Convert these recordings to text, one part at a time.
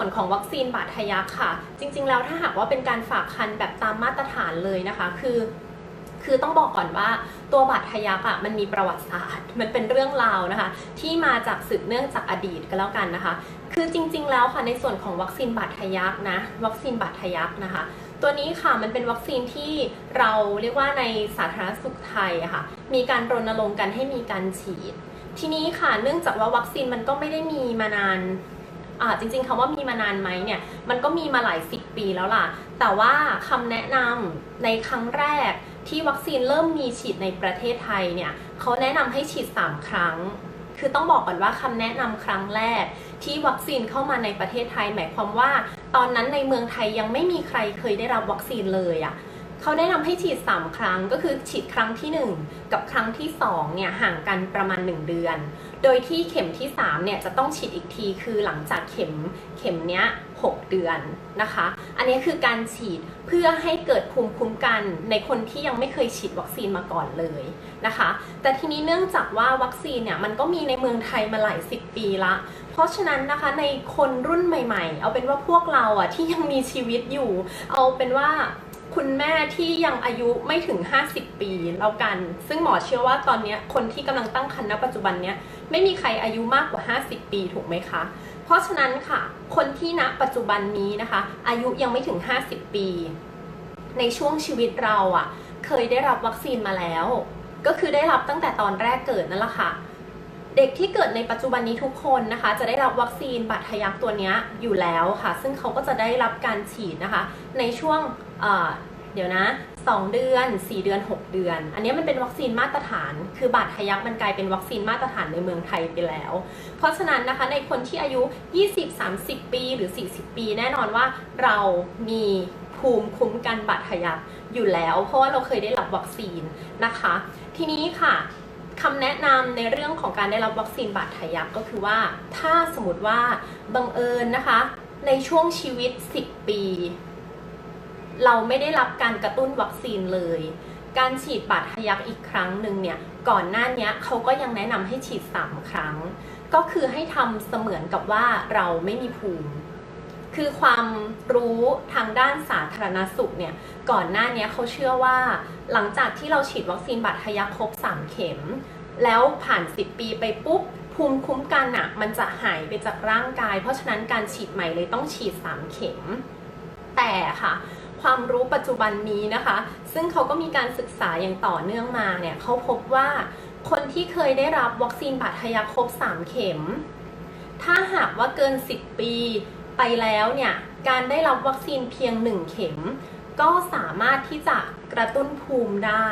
ส่วนของวัคซีนบาดทะยักค่ะ จริง ๆ แล้วถ้าหากว่าเป็นการฝากคันแบบตามมาตรฐานเลยนะคะ คือคือต้องบอกก่อนว่าตัวบาดทะยักอะมันมีประวัติศาสตร์ มันเป็นเรื่องราวนะคะ ที่มาจากสืบเนื่องจากอดีตก็แล้วกันนะคะ คือจริง ๆ แล้วค่ะในส่วนของวัคซีนบาดทะยักนะวัคซีนบาดทะยักนะคะ ตัวนี้ค่ะมันเป็นวัคซีนที่เราเรียกว่าในสาธารณสุขไทยอะค่ะมีการรณรงค์กันให้มีการฉีด ทีนี้ค่ะเนื่องจากว่าวัคซีนมันก็ไม่ได้มีมานาน อ่าจริง ๆคำว่ามีมานานไหมเนี่ยมันก็มีมาหลายสิบปีแล้วล่ะ แต่ว่าคำแนะนำในครั้งแรกที่วัคซีนเริ่มมีฉีดในประเทศไทยเนี่ยเขาแนะนำให้ฉีด 3 ครั้ง คือต้องบอกก่อนว่าคำแนะนำครั้งแรก ที่วัคซีนเข้ามาในประเทศไทย หมายความว่า ตอนนั้นในเมืองไทยยังไม่มีใครเคยได้รับวัคซีนเลยอะ่ะเขาแนะนำให้ฉีด 3 ครั้งก็คือฉีดครั้งที่ 1 กับครั้งที่2เนี่ยห่างกันประมาณ 1 เดือน โดยที่เข็มที่3เนี่ยจะต้องฉีดอีกทีคือหลังจากเข็มเข็มเนี้ย6เดือนนะคะ อันนี้คือการฉีดเพื่อให้เกิดภูมิคุ้มกันในคนที่ยังไม่เคยฉีดวัคซีนมาก่อนเลยนะคะ แต่ทีนี้เนื่องจากว่าวัคซีนเนี่ยมันก็มีในเมืองไทยมาหลายสิบปีละ เพราะฉะนั้นนะคะในคนรุ่นใหม่ ๆ เอาเป็นว่าพวกเราอะที่ยังมีชีวิตอยู่ เอาเป็นว่า คุณแม่ที่ยังอายุไม่ถึง 50 ปีแล้วกัน ซึ่งหมอเชื่อว่าตอนนี้คนที่กำลังตั้งครรภ์ณปัจจุบันเนี้ยไม่มีใครอายุมากกว่า 50 ปีถูกไหมคะ เพราะฉะนั้นค่ะ คนที่ณปัจจุบันนี้นะคะ อายุยังไม่ถึง 50 ปี ในช่วงชีวิตเราอะ่ะ เคยได้รับวัคซีนมาแล้ว ก็คือได้รับตั้งแต่ตอนแรกเกิดนั่นแหละค่ะ เด็กที่เกิดในปัจจุบันนี้ทุกคนนะคะ จะได้รับวัคซีนบาดทะยักตัวนี้อยู่แล้วค่ะ ซึ่งเขาก็จะได้รับการฉีดนะคะ ในช่วงเเดี๋ยวนะ 2 เดือน 4 เดือน 6 เดือน อันนี้มันเป็นวัคซีนมาตรฐาน คือบาดทะยักมันกลายเป็นวัคซีนมาตรฐานในเมืองไทยไปแล้ว เพราะฉะนั้นนะคะในคนที่อายุ 20-30 ปีหรือ 40 ปี แน่นอนว่าเรามีภูมิคุ้มกันบาดทะยักอยู่แล้ว เพราะว่าเราเคยได้รับวัคซีนนะคะ ทีนี้ค่ะ คำแนะนำในเรื่องของการได้รับวัคซีนบาดทะยักก็คือว่า ถ้าสมมติว่าบังเอิญนะคะ ในช่วงชีวิต 10 ปี เราไม่ได้รับการกระตุ้นวัคซีนเลย การฉีดบาดทะยักอีกครั้งหนึ่งเนี่ยก่อนหน้านี้เขาก็ยังแนะนำให้ฉีด 3 ครั้ง ก็คือให้ทำเสมือนกับว่าเราไม่มีภูมิ คือความรู้ทางด้านสาธารณสุขเนี่ยก่อนหน้านี้เขาเชื่อว่า หลังจากที่เราฉีดวัคซีนบาดทะยักครบ 3 เข็ม แล้วผ่าน 10 ปีไปปุ๊บภูมิคุ้มกันอะมันจะหายไปจากร่างกาย เพราะฉะนั้นการฉีดใหม่เลยต้องฉีด 3 เข็ม แต่ค่ะ ความรู้ปัจจุบันนี้นะคะ ซึ่งเขาก็มีการศึกษาอย่างต่อเนื่องมาเนี่ยเขาพบว่าคนที่เคยได้รับวัคซีนบาดทะยักครบ 3 เข็ม ถ้าหากว่าเกิน 10 ปี ไปแล้วเนี่ยการได้รับวัคซีนเพียง 1 เข็ม ก็สามารถที่จะกระตุ้นภูมิได้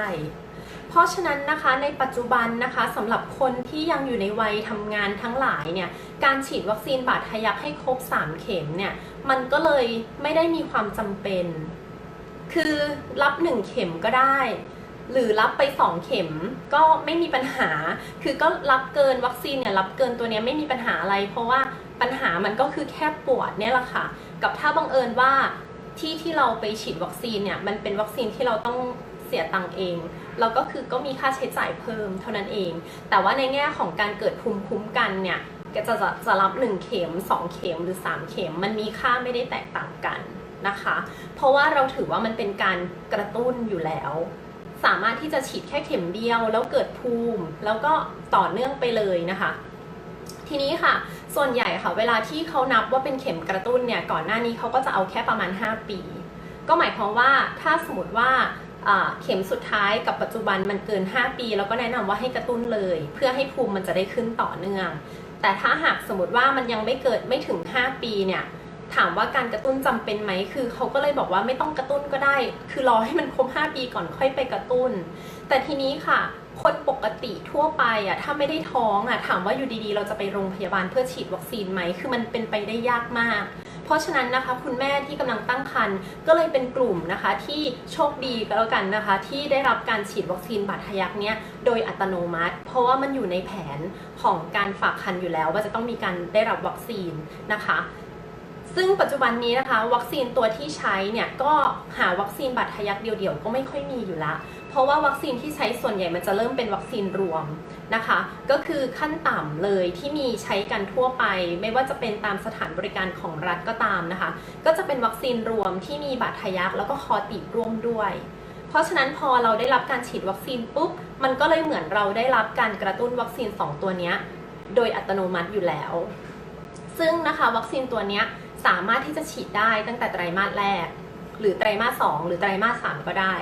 เพราะฉะนั้นนะคะในปัจจุบันนะคะสำหรับคนที่ยังอยู่ในวัยทำงานทั้งหลายเนี่ยการฉีดวัคซีนบาดทะยักให้ครบ 3 เข็มเนี่ยมันก็เลยไม่ได้มีความจำเป็น คือรับ 1 เข็มก็ได้หรือรับไป 2 เข็มก็ไม่มีปัญหา คือก็รับเกินวัคซีนเนี่ยรับเกินตัวเนี้ยไม่มีปัญหาอะไร เพราะว่า ปัญหามันก็คือแค่ปวดเนี่ยแหละค่ะ กับถ้าบังเอิญว่าที่ที่เราไปฉีดวัคซีนเนี่ยมันเป็นวัคซีนที่เราต้องเสียตังเองเราก็คือก็มีค่าใช้จ่ายเพิ่มเท่านั้นเอง แต่ว่าในแง่ของการเกิดภูมิคุ้มกันเนี่ยจะจะจะรับ 1 เข็ม 2 เข็มหรือ 3 เข็ม มันมีค่าไม่ได้แตกต่างกันนะคะ เพราะว่าเราถือว่ามันเป็นการกระตุ้นอยู่แล้ว สามารถที่จะฉีดแค่เข็มเดียวแล้วเกิดภูมิ แล้วก็ต่อเนื่องไปเลยนะคะ ทีนี้ค่ะ ส่วนใหญ่ค่ะ เวลาที่เขานับว่าเป็นเข็มกระตุ้นเนี่ย ก่อนหน้านี้เขาก็จะเอาแค่ประมาณ 5 ปี ก็หมายความว่าถ้าสมมติว่าเข็มสุดท้ายกับปัจจุบันมันเกิน 5 ปี แล้วก็แนะนำว่าให้กระตุ้นเลย เพื่อให้ภูมิมันจะได้ขึ้นต่อเนื่อง แต่ถ้าหากสมมติว่ามันยังไม่เกิดไม่ถึง 5 ปีเนี่ยถามว่าการกระตุ้นจำเป็นไหมคือเขาก็เลยบอกว่าไม่ต้องกระตุ้นก็ได้ คือรอให้มันครบ 5 ปีก่อนค่อยไปกระตุ้น แต่ทีนี้ค่ะ คนปกติทั่วไปอะถ้าไม่ได้ท้องอะถามว่าอยู่ดีๆ เราจะไปโรงพยาบาลเพื่อฉีดวัคซีนไหม คือมันเป็นไปได้ยากมาก เพราะฉะนั้นนะคะ คุณแม่ที่กำลังตั้งครรภ์ก็เลยเป็นกลุ่มนะคะ ที่โชคดีก็แล้วกันนะคะ ที่ได้รับการฉีดวัคซีนบาดทะยักเนี้ยโดยอัตโนมัติ เพราะว่ามันอยู่ในแผนของการฝากครรภ์อยู่แล้ว ว่าจะต้องมีการได้รับวัคซีนนะคะซึ่งปัจจุบันนี้นะคะ วัคซีนตัวที่ใช้เนี่ยก็หาวัคซีนบาดทะยักเดียวๆก็ไม่ค่อยมีอยู่ละ ราะว่าวัคซีนที่ใช้ส่วนใหญ่มันจะเริ่มเป็นวัคซีนรวมนะคะ ก็คือขั้นต่ำเลยที่มีใช้กันทั่วไป ไม่ว่าจะเป็นตามสถานบริการของรัฐก็ตามนะคะ ก็จะเป็นวัคซีนรวมที่มีบาดทะยักแล้วก็คอตีบร่วมด้วย เพราะฉะนั้นพอเราได้รับการฉีดวัคซีนปุ๊บมันก็เลยเหมือนเราได้รับการกระตุ้นวัคซีน 2 ตัวนี้โดยอัตโนมัติอยู่แล้ว ซึ่งนะคะวัคซีนตัวนี้สามารถที่จะฉีดได้ตั้งแต่ไตรมาสแรก หรือไตรมาสสองหรือไตรมาสสามก็ได้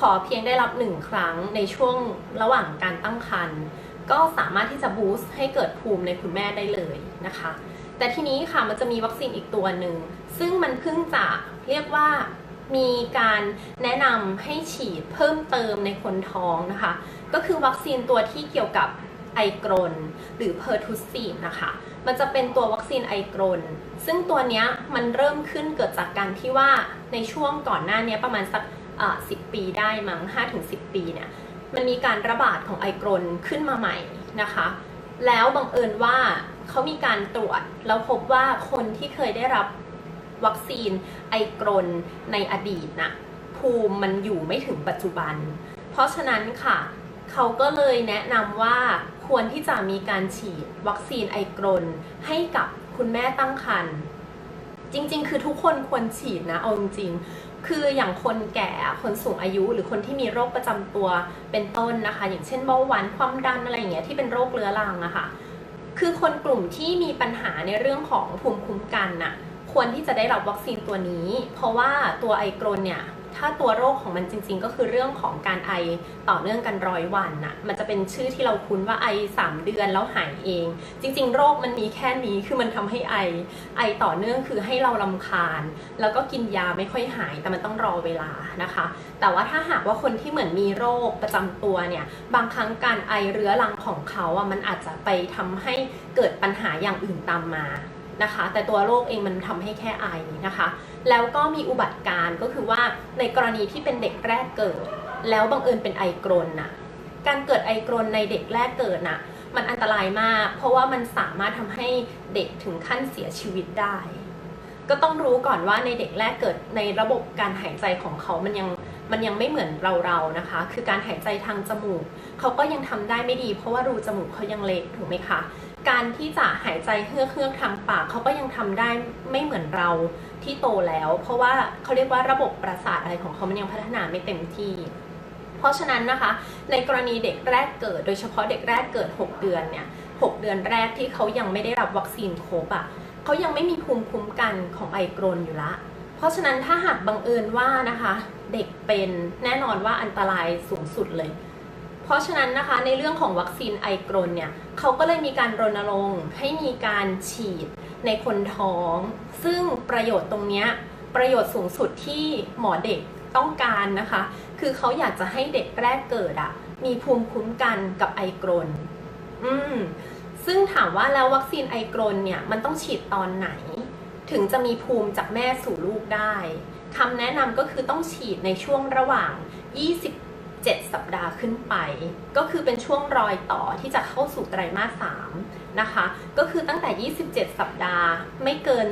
ขอเพียงได้รับหนึ่งครั้งในช่วงระหว่างการตั้งครรภ์ก็สามารถที่จะบูสต์ให้เกิดภูมิในคุณแม่ได้เลยนะคะ แต่ทีนี้ค่ะมันจะมีวัคซีนอีกตัวหนึ่ง ซึ่งมันเพิ่งจะเรียกว่ามีการแนะนำให้ฉีดเพิ่มเติมในคนท้องนะคะ ก็คือวัคซีนตัวที่เกี่ยวกับ ไอกรนหรือเพอร์ทุสซีนนะคะ มันจะเป็นตัววัคซีนไอกรนซึ่งตัวนี้มันเริ่มขึ้นเกิดจากการที่ว่าในช่วงก่อนหน้านี้ประมาณสักสิบปีได้มั้ง5-10ปีเนี่ยมันมีการระบาดของไอกรนขึ้นมาใหม่นะคะ แล้วบังเอิญว่าเขามีการตรวจแล้วพบว่าคนที่เคยได้รับวัคซีนไอกรนในอดีตนะภูมิมันอยู่ไม่ถึงปัจจุบัน เพราะฉะนั้นค่ะ เขาก็เลยแนะนำว่าควรที่จะมีการฉีดวัคซีนไอกรนให้กับคุณแม่ตั้งครรภ์จริง ๆ คือทุกคนควรฉีดนะเอาจริงๆคืออย่างคนแก่คนสูงอายุหรือคนที่มีโรคประจำตัวเป็นต้นนะคะ อย่างเช่นเบาหวานความดันอะไรอย่างเงี้ยที่เป็นโรคเรื้อรังอะคะ่ะคือคนกลุ่มที่มีปัญหาในเรื่องของภูมิคุ้มกันน่ะควรที่จะได้รับวัคซีนตัวนี้ เพราะว่าตัวไอกรนเนี่ย ถ้าตัวโรคของมันจริง ๆ ก็คือเรื่องของการไอต่อเนื่องกันร้อยวันน่ะ มันจะเป็นชื่อที่เราคุ้นว่าไอ 3 เดือนแล้วหายเอง จริง ๆ โรคมันมีแค่นี้คือมันทำให้ไอ ไอต่อเนื่องคือให้เราลำคาญ แล้วก็กินยาไม่ค่อยหายแต่มันต้องรอเวลานะคะ แต่ว่าถ้าหากว่าคนที่เหมือนมีโรคประจำตัวเนี่ยบางครั้งการไอเรื้อรังของเขาอะมันอาจจะไปทำให้เกิดปัญหาอย่างอื่นตามมา นะคะ แต่ตัวโรคเองมันทำให้แค่ไอนะคะ แล้วก็มีอุบัติการก็คือว่าในกรณีที่เป็นเด็กแรกเกิด แล้วบังเอิญเป็นไอกรนน่ะการเกิดไอกรนในเด็กแรกเกิดน่ะมันอันตรายมาก เพราะว่ามันสามารถทำให้เด็กถึงขั้นเสียชีวิตได้ ก็ต้องรู้ก่อนว่าในเด็กแรกเกิดในระบบการหายใจของเขามันยังมันยังไม่เหมือนเราเรานะคะ คือการหายใจทางจมูก เขาก็ยังทำได้ไม่ดี เพราะว่ารูจมูกเขายังเล็กถูกไหมคะ การที่จะหายใจเฮือกเฮือกทางปากเขาก็ยังทำได้ไม่เหมือนเราที่โตแล้ว เพราะว่าเขาเรียกว่าระบบประสาทอะไรของเขามันยังพัฒนาไม่เต็มที่ เพราะฉะนั้นนะคะ ในกรณีเด็กแรกเกิด โดยเฉพาะเด็กแรกเกิด 6 เดือนเนี่ย6เดือนแรกที่เขายังไม่ได้รับวัคซีนครบอะ่ะเขายังไม่มีภูมิคุ้มกันของไอกรนอยู่ละ เพราะฉะนั้นถ้าหากบังเอิญว่านะคะ เด็กเป็นแน่นอนว่าอันตรายสูงสุดเลย เพราะฉะนั้นนะคะในเรื่องของวัคซีนไอกรนเนี่ยเขาก็เลยมีการรณรงค์ให้มีการฉีดในคนท้อง ซึ่งประโยชน์ตรงนี้ประโยชน์สูงสุดที่หมอเด็กต้องการนะคะ คือเขาอยากจะให้เด็กแรกเกิดอะมีภูมิคุ้มกันกับไอกรน อืม ซึ่งถามว่าแล้ววัคซีนไอกรนเนี่ยมันต้องฉีดตอนไหน ถึงจะมีภูมิจากแม่สู่ลูกได้คำแนะนำก็คือต้องฉีดในช่วงระหว่าง 7 สัปดาห์ขึ้นไป ก็คือเป็นช่วงรอยต่อที่จะเข้าสู่ไตรมาส3นะคะ ก็คือตั้งแต่ 27 สัปดาห์ ไม่เกิน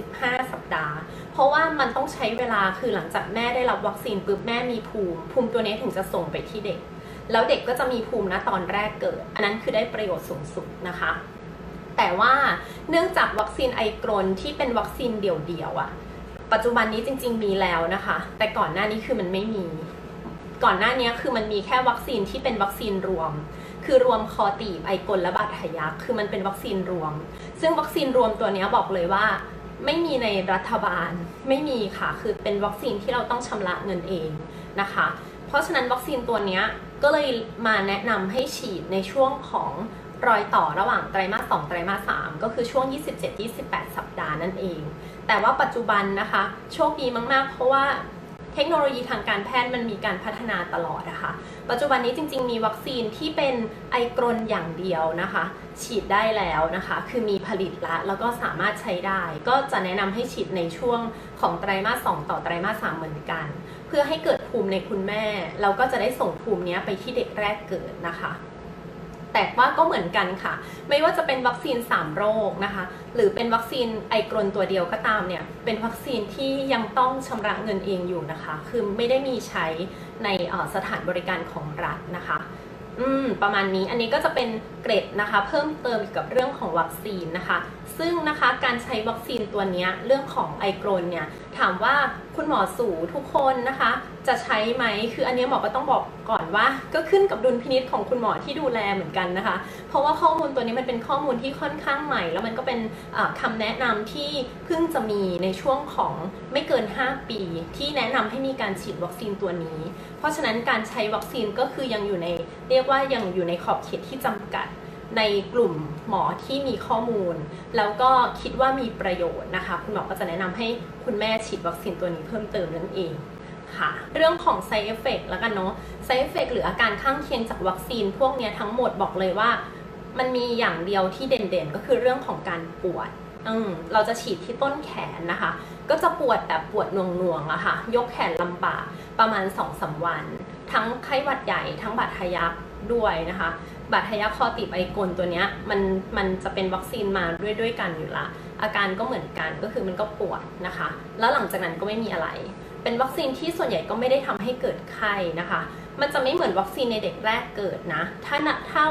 35 สัปดาห์ เพราะว่ามันต้องใช้เวลาคือหลังจากแม่ได้รับวัคซีนปุ๊บแม่มีภูมิ ภูมิตัวนี้ถึงจะส่งไปที่เด็ก แล้วเด็กก็จะมีภูมินะตอนแรกเกิด อันนั้นคือได้ประโยชน์สูงสุดนะคะ แต่ว่าเนื่องจากวัคซีนไอกรนที่เป็นวัคซีนเดี่ยวๆอะ่ะปัจจุบันนี้จริง ๆ มีแล้วนะคะ แต่ก่อนหน้านี้คือมันไม่มี ก่อนหน้านี้คือมันมีแค่วัคซีนที่เป็นวัคซีนรวม คือรวมคอตีบไอกลและบาดทะยักคือมันเป็นวัคซีนรวม ซึ่งวัคซีนรวมตัวนี้บอกเลยว่า ไม่มีในรัฐบาลไม่มีค่ะ คือเป็นวัคซีนที่เราต้องชำระเงินเองนะคะ เพราะฉะนั้นวัคซีนตัวนี้ก็เลยมาแนะนำให้ฉีดในช่วงของรอยต่อระหว่างไตรมาส2ไตรมาส3ก็คือช่วง 27-28 สัปดาห์นั่นเอง แต่ว่าปัจจุบันนะคะ โชคดีมาก ๆ เพราะว่า เทคโนโลยีทางการแพทย์มันมีการพัฒนาตลอดนะคะ ปัจจุบันนี้จริง ๆ มีวัคซีนที่เป็นไอกรนอย่างเดียวนะคะ ฉีดได้แล้วนะคะ คือมีผลิตละแล้วก็สามารถใช้ได้ ก็จะแนะนำให้ฉีดในช่วงของไตรมาส 2 ต่อไตรมาส 3 เหมือนกัน เพื่อให้เกิดภูมิในคุณแม่ เราก็จะได้ส่งภูมินี้ไปที่เด็กแรกเกิดนะคะ แต่ว่าก็เหมือนกันค่ะ ไม่ว่าจะเป็นวัคซีน 3 โรคนะคะ หรือเป็นวัคซีนไอกรนตัวเดียวก็ตามเนี่ย เป็นวัคซีนที่ยังต้องชำระเงินเองอยู่นะคะ คือไม่ได้มีใช้ในสถานบริการของรัฐนะคะอืมประมาณนี้อันนี้ก็จะเป็นเกรดนะคะ เพิ่มเติมเกี่ยวกับเรื่องของวัคซีนนะคะ ซึ่งนะคะการใช้วัคซีนตัวนี้เรื่องของไอกรนเนี่ยถามว่าคุณหมอสูทุกคนนะคะ จะใช้ไหมคืออันนี้หมอก็ต้องบอกก่อน ว่าก็ขึ้นกับดุลพินิษของคุณหมอที่ดูแลเหมือนกันนะคะ เพราะว่าข้อมูลตัวนี้มันเป็นข้อมูลที่ค่อนข้างใหม่ แล้วมันก็เป็นอ่าคำแนะนำที่เพิ่งจะมีในช่วงของไม่เกิน 5 ปี ที่แนะนำให้มีการฉีดวัคซีนตัวนี้ เพราะฉะนั้นการใช้วัคซีนก็คือยังอยู่ในเรียกว่ายังอยู่ในขอบเขตที่จำกัดในกลุ่มหมอที่มีข้อมูล แล้วก็คิดว่ามีประโยชน์นะคะ คุณหมอก็จะแนะนำให้คุณแม่ฉีดวัคซีนตัวนี้เพิ่มเติมนั่นเอง ค่ะ เรื่องของ side effect แล้วกันเนาะ side effect หรืออาการข้างเคียงจากวัคซีนพวกนี้ทั้งหมดบอกเลยว่า มันมีอย่างเดียวที่เด่นๆ ก็คือเรื่องของการปวดอืมเราจะฉีดที่ต้นแขนนะคะ ก็จะปวดแบบปวดหน่วงๆอะค่ะ ยกแขนลำบากประมาณ2อสาวัน ทั้งไข้หวัดใหญ่ทั้งบาดทะยักด้วยนะคะ บาดทะยักคอติดไอกลตัวเนี้ยมันมันจะเป็นวัคซีนมาด้วยด้วยกันอยู่ละ อาการก็เหมือนกันก็คือมันก็ปวดนะคะ แล้วหลังจากนั้นก็ไม่มีอะไร เป็นวัคซีนที่ส่วนใหญ่ก็ไม่ได้ทำให้เกิดไข้นะคะ มันจะไม่เหมือนวัคซีนในเด็กแรกเกิดนะ ถ้าถ้า